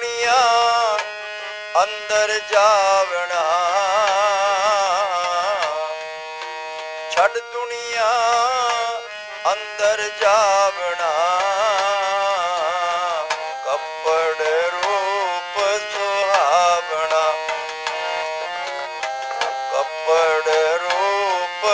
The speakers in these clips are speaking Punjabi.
ਦੁਨੀਆ ਅੰਦਰ ਜਾਵਣਾ। ਛੱਡ ਦੁਨੀਆ ਅੰਦਰ ਜਾਵਣਾ। ਕੱਪੜ ਰੂਪ ਸੁਹਾਵਣਾ। ਕੱਪੜ ਰੂਪ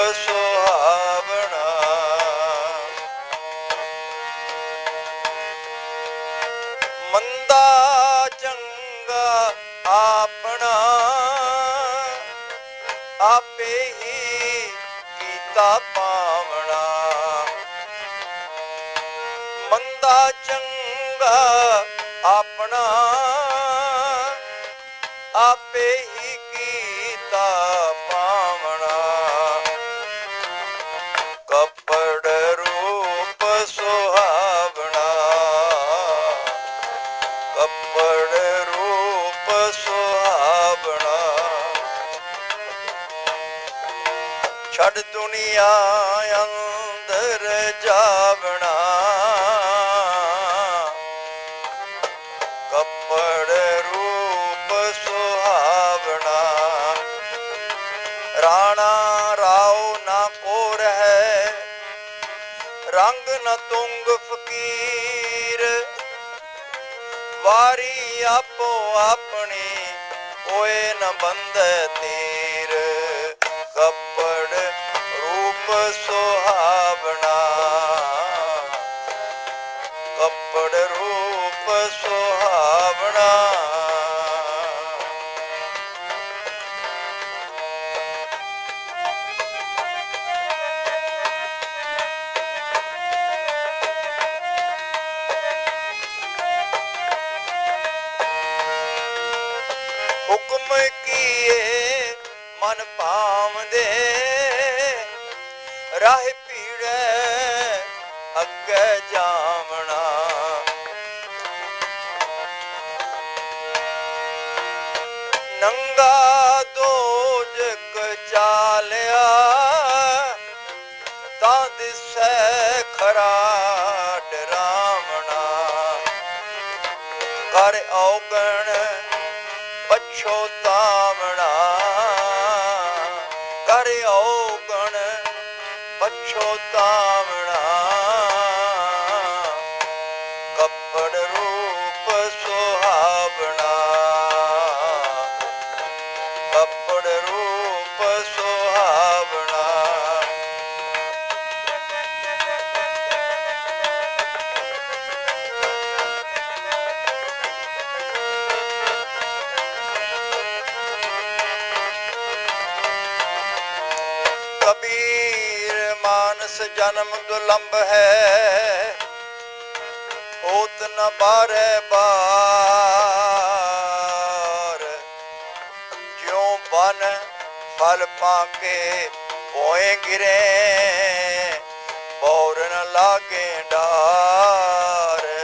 ਦੁਨੀਆ ਅੰਦਰ ਜਾਵਣਾ ਕੱਪੜ ਰੂਪ ਸੁਹਾਵਣਾ। ਰਾਣਾ ਰਾਉ ਨਾ ਕੋ ਹੈ ਰੰਗ ਨ ਤੁੰਗ ਫਕੀਰ। ਵਾਰੀ ਆਪੋ ਆਪਣੀ ਕੋਏ ਨ ਬੰਧੈ ਸੁਹਾਵਣਾ ਨੰਗਾ ਦੋਜਕ ਚਾਲਿਆ ਤਾਂ ਦਿਸੈ ਖਰਾ ਡਰਾਵਣਾ। ਕਰ ਔਗਣ ਪਛੋਤਾਵਣਾ ਕਰ ਔਗਣ ਪਛੋਤਾਵਣਾ ਜਨਮ ਦੁਲੰਭ ਹੈ, ਹੋਤ ਨ ਬਾਰੇ ਬਾਰ। ਜਿਉ ਬਨ ਫਲ ਪਾਕੇ ਹੋਏ ਗਿਰੇ, ਬੌਰ ਲਾਗੇ ਡਾਰ।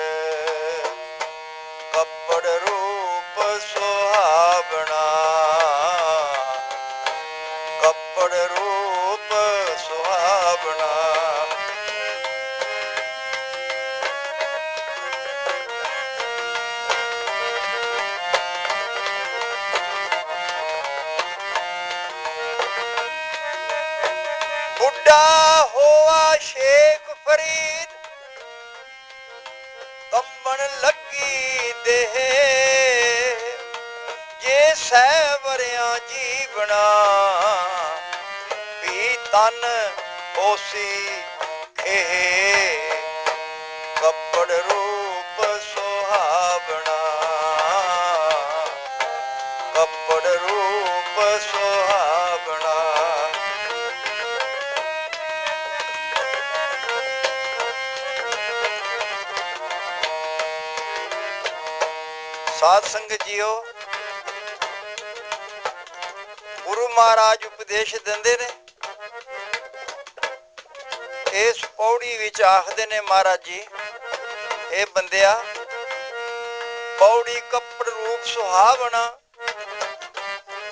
ਫਰੀਦ। ਕੰਬਣ ਲੱਗੀ ਦੇਹ। ਜੇ ਸਹਿ ਵਰਿਆਂ ਜੀਵਣਾ, ਵੀ ਤਨ ਹੋਸੀ ਖੇ ਕੱਪੜ ਰੂਪ ਸੁਹਾਵਣਾ, ਕੱਪੜ ਰੂਪ ਸੁਹਾਵਣਾ। ਸਾਧ ਸੰਗਤ ਜੀਓ, ਗੁਰੂ ਮਹਾਰਾਜ ਉਪਦੇਸ਼ ਦਿੰਦੇ ਨੇ। ਇਸ ਪੌੜੀ ਵਿੱਚ ਆਖਦੇ ਨੇ ਮਹਾਰਾਜ ਜੀ, ਇਹ ਬੰਦਿਆ, ਪੌੜੀ ਕੱਪੜ ਰੂਪ ਸੁਹਾਵਣਾ,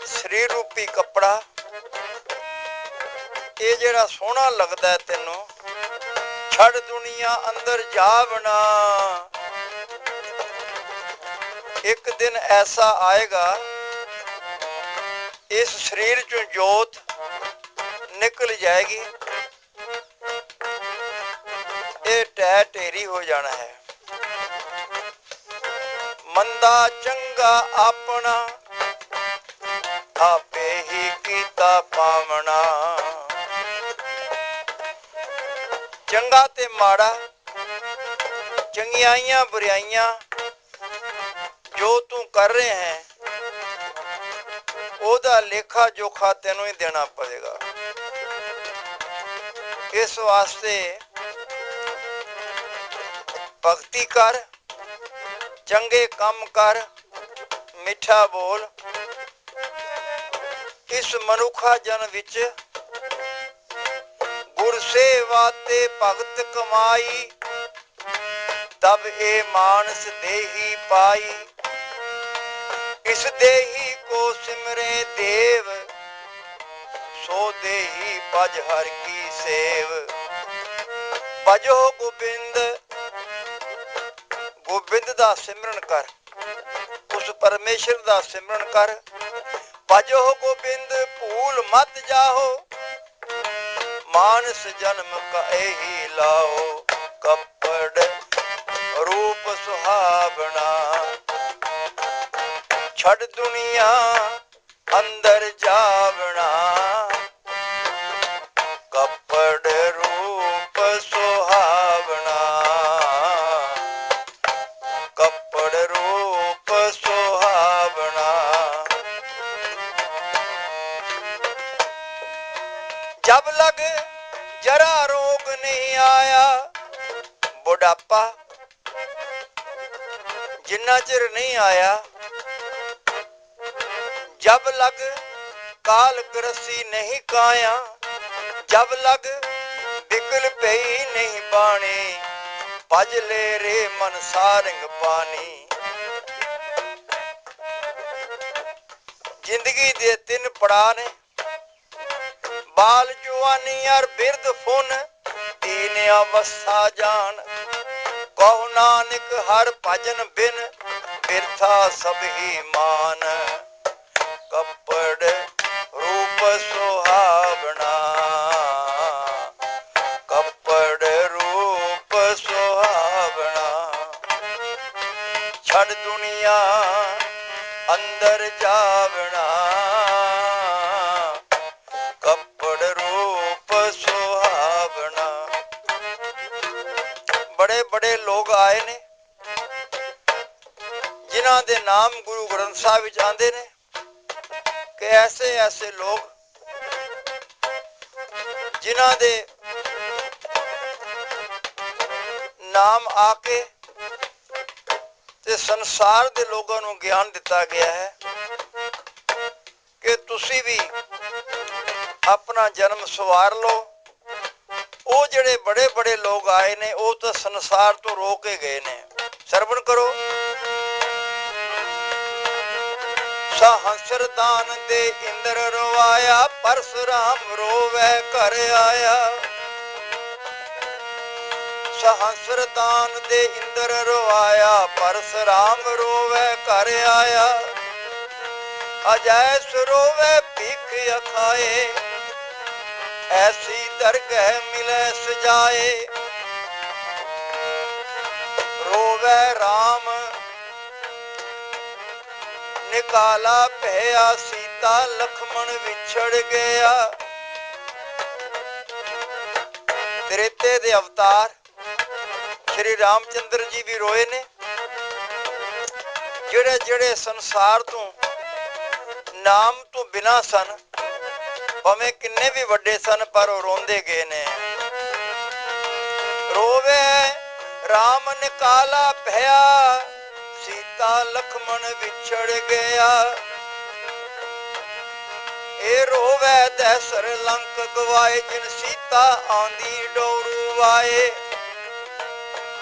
ਸਰੀਰ ਰੂਪੀ ਕੱਪੜਾ, ਇਹ ਜਿਹੜਾ ਸੋਹਣਾ ਲੱਗਦਾ ਤੈਨੂੰ, ਛੱਡ ਦੁਨੀਆ ਅੰਦਰ ਜਾਵਣਾ। ਇੱਕ ਦਿਨ ਐਸਾ ਆਏਗਾ, ਇਸ ਸਰੀਰ ਚੋਂ ਜੋਤ ਨਿਕਲ ਜਾਏਗੀ। ਇਹ ਟੈ ਢੇਰੀ ਹੋ ਜਾਣਾ ਹੈ। ਮੰਦਾ ਚੰਗਾ ਆਪਣਾ, ਆਪੇ ਹੀ ਕੀਤਾ ਪਾਵਣਾ। ਚੰਗਾ ਤੇ ਮਾੜਾ ਚੰਗਿਆਈਆਂ ਬੁਰਾਈਆਂ ਜੋ ਤੂੰ ਕਰ ਰਹੇ ਹੈ, ਉਹਦਾ ਲੇਖਾ ਜੋਖਾ ਤੈਨੂੰ ਹੀ ਦੇਣਾ ਪਵੇਗਾ। ਇਸ ਵਾਸਤੇ ਭਗਤੀ ਕਰ, ਚੰਗੇ ਕੰਮ ਕਰ, ਮਿੱਠਾ ਬੋਲ। ਇਸ ਮਨੁੱਖਾ ਜਨ ਵਿੱਚ ਗੁਰ ਸੇਵਾ ਤੇ ਭਗਤ ਕਮਾਈ, ਤਬ ਇਹ ਮਾਨਸ ਦੇਹੀ ਪਾਈ। ਇਸ ਦੇਹੀ ਕੋ ਸਿਮਰੇ ਦੇਵ, ਸੋ ਦੇਹੀ ਭਜ ਹਰ ਕੀ ਸੇਵ। ਭਜੋ ਗੋਬਿੰਦ ਗੋਬਿੰਦ ਦਾ ਸਿਮਰਨ ਕਰ, ਉਸ ਪਰਮੇਸ਼ਰ ਦਾ ਸਿਮਰਨ ਕਰ। ਭਜੋ ਗੋਬਿੰਦ, ਭੂਲ ਮਤ ਜਾਹੋ, ਮਾਨਸ ਜਨਮ ਕਹੀ ਲਾਓ ਕੱਪੜ ਰੂਪ ਸੁਹਾਵਣਾ ਛੱਡ ਦੁਨੀਆ ਅੰਦਰ ਜਾਵਣਾ। ਕੱਪੜ ਰੂਪ ਸੁਹਾਵਣਾ। ਕੱਪੜ ਰੂਪ ਸੁਹਾਵਣਾ। ਜਬ ਲਗ ਜਰਾ ਰੋਗ ਨਹੀਂ ਆਇਆ, ਬੁਢਾਪਾ ਜਿੰਨਾ ਚਿਰ ਨਹੀਂ ਆਇਆ ਜਬ ਲਗ ਕਾਲ ਗ੍ਰਸੀ ਨਹੀਂ ਕਾਇਆ, ਜਬ ਲਗ ਬਿਕਲ ਪਈ ਨਹੀਂ ਬਾਣੀ, ਭਜ ਲੈ ਰੇ ਮਨ ਸਾਰੰਗ ਪਾਣੀ। ਜ਼ਿੰਦਗੀ ਦੇ ਤਿੰਨ ਪੜਾਅ ਨੇ, ਬਾਲ ਜਵਾਨੀ ਅਰ ਬਿਰਧ ਫੁਨ ਤੀਨ ਅਵਸਥਾ ਜਾਣ ਕਹੋ ਨਾਨਕ ਹਰ ਭਜਨ ਬਿਨ, ਬਿਰਥਾ ਸਭ ਹੀ ਮਾਨ। ਕੱਪੜ ਰੂਪ ਸੁਹਾਵਣਾ। ਕੱਪੜ ਰੂਪ ਸੁਹਾਵਣਾ। ਛੱਡ ਦੁਨੀਆ ਅੰਦਰ ਜਾਵਣਾ। ਕੱਪੜ ਰੂਪ ਸੁਹਾਵਣਾ। ਬੜੇ ਬੜੇ ਲੋਕ ਆਏ ਨੇ, ਜਿਨ੍ਹਾਂ ਦੇ ਨਾਮ ਗੁਰੂ ਗ੍ਰੰਥ ਸਾਹਿਬ ਵਿੱਚ ਆਉਂਦੇ ਨੇ। ਕਿ ਐਸੇ ਐਸੇ ਲੋਕ ਜਿਨ੍ਹਾਂ ਦੇ ਨਾਮ ਆ ਕੇ ਤੇ ਸੰਸਾਰ ਦੇ ਲੋਕਾਂ ਨੂੰ ਗਿਆਨ ਦਿੱਤਾ ਗਿਆ ਹੈ ਕਿ ਤੁਸੀਂ ਵੀ ਆਪਣਾ ਜਨਮ ਸਵਾਰ ਲਓ। ਉਹ ਜਿਹੜੇ ਬੜੇ ਬੜੇ ਲੋਕ ਆਏ ਨੇ, ਉਹ ਤਾਂ ਸੰਸਾਰ ਤੋਂ ਰੋ ਕੇ ਗਏ ਨੇ। ਸਰਵਣ ਕਰੋ। ਸਹੰਸਰ ਦਾਨ ਇੰਦਰ ਰਵਾਇਆ, ਪਰਸਰਾਮ ਰੋਵੇ, ਘਰ ਆਇਆ। ਸਹੰਸਰ ਦਾਨ ਦੇ ਇੰਦਰ ਰਵਾਇਆ, ਪਰਸਰਾਮ ਰੋਵੇ, ਘਰ ਆਇਆ। ਅਜੈ ਸਰੋਵੇ ਭੀਖ ਅਖਾਏ। ਐਸੀ ਦਰਗਹਿ ਮਿਲੇ, ਸਜਾਏ। ਰੋਵੇ RAM ਨਿਕਾਲਾ ਭਇਆ ਸੀਤਾ ਲਖਮਣ ਵਿਛੜ ਗਿਆ। ਤ੍ਰੇਤੇ ਦੇ ਅਵਤਾਰ, ਸ਼੍ਰੀ ਰਾਮਚੰਦਰ ਜੀ ਵੀ ਰੋਏ ਨੇ। ਜਿਹੜੇ ਜਿਹੜੇ ਸੰਸਾਰ ਤੋਂ, ਨਾਮ ਤੋਂ ਬਿਨਾ ਸਨ, ਭਾਵੇਂ ਕਿੰਨੇ ਵੀ ਵੱਡੇ ਸਨ, ਪਰ ਉਹ ਰੋਂਦੇ ਗਏ ਨੇ। ਰੋਵੇ RAM ਨਿਕਾਲਾ ਭਇਆ ਸੀਤਾ ਲਖਮਣ ਵਿਛੜ ਗਿਆ। ਇਹ ਰੋਵੇ ਦੈਸਰ ਲੰਕ ਗਵਾਏ, ਜਿਨ ਸੀਤਾ ਆਂਦੀ ਡੋਰੂ ਵਾਏ।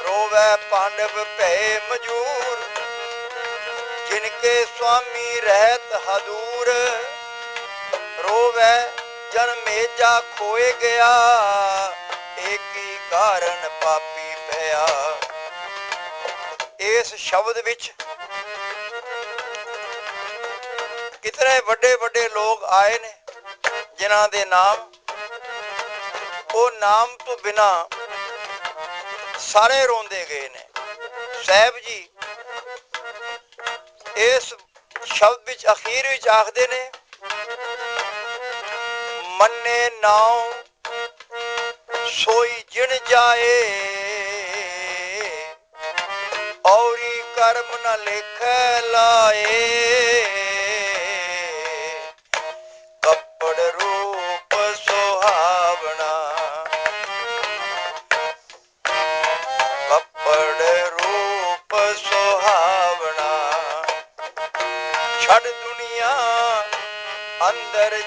ਰੋਵੇ ਪਾਂਡਵ ਭੈ ਮਜੂਰ, ਜਿਨ ਕੇ ਸੁਆਮੀ ਰਹਿਤ ਹਦੂਰ। ਰੋਵੇ ਜਨਮੇਜਾ ਖੋਏ ਗਿਆ ਏਕੀ ਕਾਰਨ ਪਾਪੀ ਭਇਆ। ਇਸ ਸ਼ਬਦ ਵਿੱਚ ਕਿਤਨੇ ਵੱਡੇ ਵੱਡੇ ਲੋਕ ਆਏ ਨੇ, ਜਿਨ੍ਹਾਂ ਦੇ ਨਾਮ, ਉਹ ਨਾਮ ਤੋਂ ਬਿਨਾ ਸਾਰੇ ਰੋਂਦੇ ਗਏ ਨੇ। ਸਾਹਿਬ ਜੀ ਇਸ ਸ਼ਬਦ ਵਿੱਚ, ਅਖੀਰ ਵਿੱਚ ਆਖਦੇ ਨੇ, ਮੰਨੇ ਨਾਉ, ਸੋਈ ਜਿਣ ਜਾਏ, ਔਰੀ ਕਰਮ ਨ ਲੇਖ ਲਾਏ।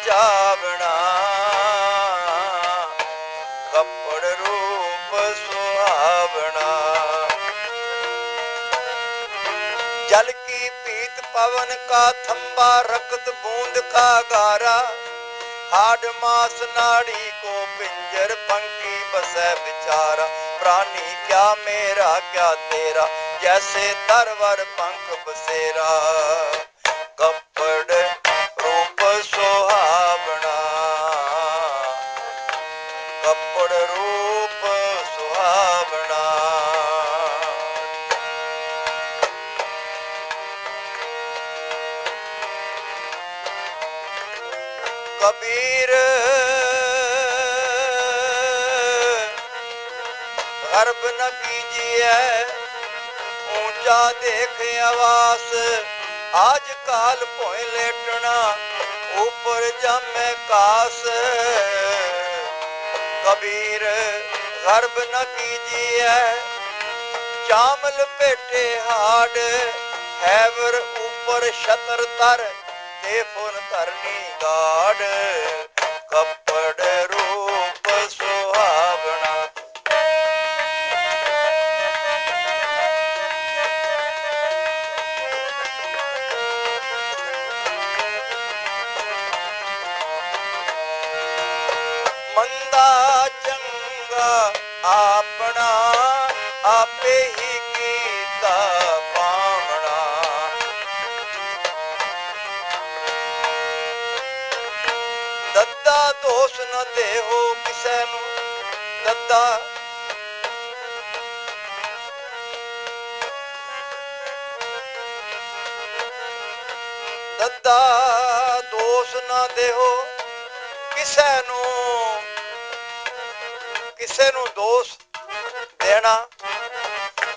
ਜਾਵਣਾ ਜਲ ਕੀ ਪੀਤ ਪਵਨ ਕਾ ਥੰਬਾ ਰਕਤ ਬੂੰਦ ਕਾ ਗਾਰਾ। ਹਾਡ ਮਾਸ ਨਾੜੀ ਕੋ ਪਿੰਜਰ ਪੰਕੀ ਬਸੈ ਵਿਚਾਰਾ। ਕਿਆ ਮੇਰਾ, ਕਿਆ ਤੇਰਾ। ਜੈਸੇ ਤਰਵਰ ਪੰਖ ਬਸੇਰਾ। ਕੱਪੜ ਰੂਪ ਸੁਹਾਵਣਾ। ਕੱਪੜ ਰੂਪ ਸੁਹਾਵਣਾ। ਕਬੀਰ ਅਰਬ ਨਾ ਕੀਜੀਐ ਉੱਚਾ ਦੇਖ ਆਵਾਸ ਆਜ ਕਾਲ ਭੋਇ ਲੇਟਣਾ, ਉਪਰ ਜਾਮੈ ਕਾਸ। ਕਬੀਰ, ਗਰਬ ਨ ਕੀਜੀਐ, ਚਾਮਲ ਭੇਟੇ ਹਾੜ। ਹੈਵਰ ਉਪਰ ਛਤਰ ਤਰ, ਤੇ ਫੁਨ ਧਰਨੀ ਗਾੜ। ਕੱਪੜ ਰੂਪ ਸੁਹਾਵਣਾ ਆਪਣਾ ਆਪੇ ਹੀ ਕੀਤਾ ਪਾਵਣਾ ਦੱਦਾ ਦੋਸ ਨ ਦੇਹੋ ਕਿਸੇ ਨੂੰ ਦੱਦਾ ਦੱਦਾ ਦੋਸ ਨ ਦੇਹੋ ਕਿਸੇ ਨੂੰ। ਕਿਸੇ ਨੂੰ ਦੋਸ ਦੇਣਾ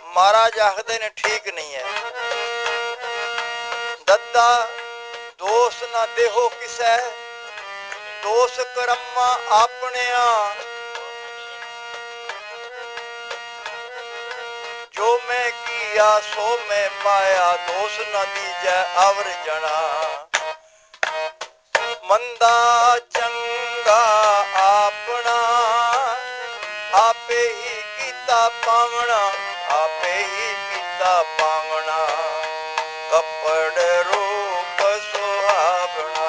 ਮਹਾਰਾਜ ਆਖਦੇ ਨੇ ਠੀਕ ਨਹੀਂ ਹੈ। ਦੱਦਾ ਦੋਸ ਨਾ ਦੇਹੋ ਕਿਸੈ, ਦੋਸ ਕਰਮਾਂ ਆਪਣਿਆਂ। ਜੋ ਮੈਂ ਕੀਆ, ਸੋ ਮੈਂ ਪਾਇਆ, ਦੋਸ ਨਾ ਦੀਜੈ ਅਵਰ ਜਣਾ। ਮੰਦਾ ਚੰਗਾ ਆਪਣਾ ਆਪੇ ਹੀ ਕੀਤਾ ਪਾਵਣਾ, ਆਪੇ ਹੀ ਕੀਤਾ ਪਾਵਣਾ। ਕੱਪੜ, ਰੂਪ, ਸੁਹਾਵਣਾ।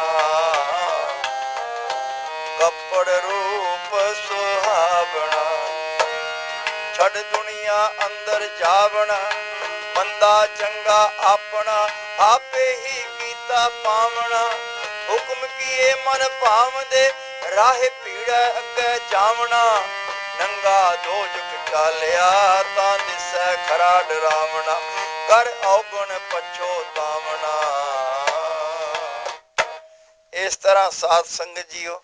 ਕੱਪੜ, ਰੂਪ, ਸੁਹਾਵਣਾ। ਛੱਡ ਦੁਨੀਆ ਅੰਦਰ ਜਾਵਣਾ ਮੰਦਾ ਚੰਗਾ ਆਪਣਾ, ਆਪੇ ਹੀ ਕੀਤਾ ਪਾਵਣਾ। ਹੁਕਮ ਕੀਏ ਮਨ ਭਾਵਦੇ, ਰਾਹੇ ਪੀੜਾ ਅੱਗੇ ਜਾਵਣਾ। ਨੰਗਾ ਦੋ ਜੁਗ ਚਾਲਿਆ ਤਾਂ ਦਿਸੈ ਖਰਾ ਡਰਾਵਣਾ, ਕਰ ਔਗਣ ਪਛੋਤਾਵਣਾ ਇਸ ਤਰ੍ਹਾਂ ਸਾਧ ਸੰਗਤ ਜੀਓ,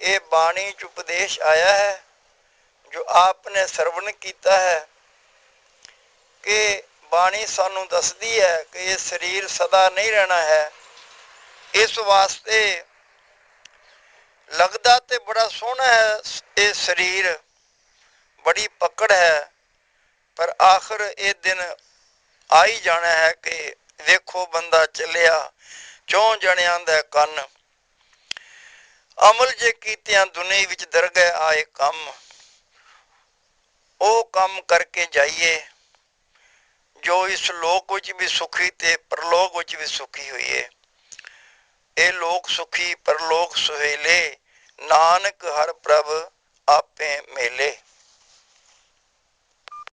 ਇਹ ਬਾਣੀ ਚ ਉਪਦੇਸ਼ ਆਇਆ ਹੈ, ਜੋ ਆਪ ਨੇ ਸਰਵਣ ਕੀਤਾ ਹੈ, ਕਿ ਬਾਣੀ ਸਾਨੂੰ ਦੱਸਦੀ ਹੈ ਕਿ ਇਹ ਸਰੀਰ ਸਦਾ ਨਹੀਂ ਰਹਿਣਾ ਹੈ। ਇਸ ਵਾਸਤੇ ਲੱਗਦਾ ਤੇ ਬੜਾ ਸੋਹਣਾ ਹੈ, ਇਹ ਸਰੀਰ। ਬੜੀ ਪਕੜ ਹੈ। ਪਰ ਆਖਰ ਇਹ ਦਿਨ ਆ ਹੀ ਜਾਣਾ ਹੈ ਕਿ ਵੇਖੋ ਬੰਦਾ ਚੱਲਿਆ, ਚੋਂ ਜਣਿਆਂ ਦਾ ਕੰਨ। ਅਮਲ ਜੇ ਕੀਤਿਆਂ ਦੁਨੀਆ ਵਿੱਚ ਦਰਗਹਿ ਆਏ ਕੰਮ। ਉਹ ਕੰਮ ਕਰਕੇ ਜਾਈਏ, ਜੋ ਇਸ ਲੋਕ ਵਿੱਚ ਵੀ ਸੁਖੀ ਤੇ ਪਰਲੋਕ ਵਿੱਚ ਵੀ ਸੁਖੀ ਹੋਈਏ। ਇਹ ਲੋਕ ਸੁਖੀ ਪਰਲੋਕ ਸੁਹੇਲੇ। ਨਾਨਕ ਹਰ ਪ੍ਰਭ ਆਪੇ ਮੇਲੇ।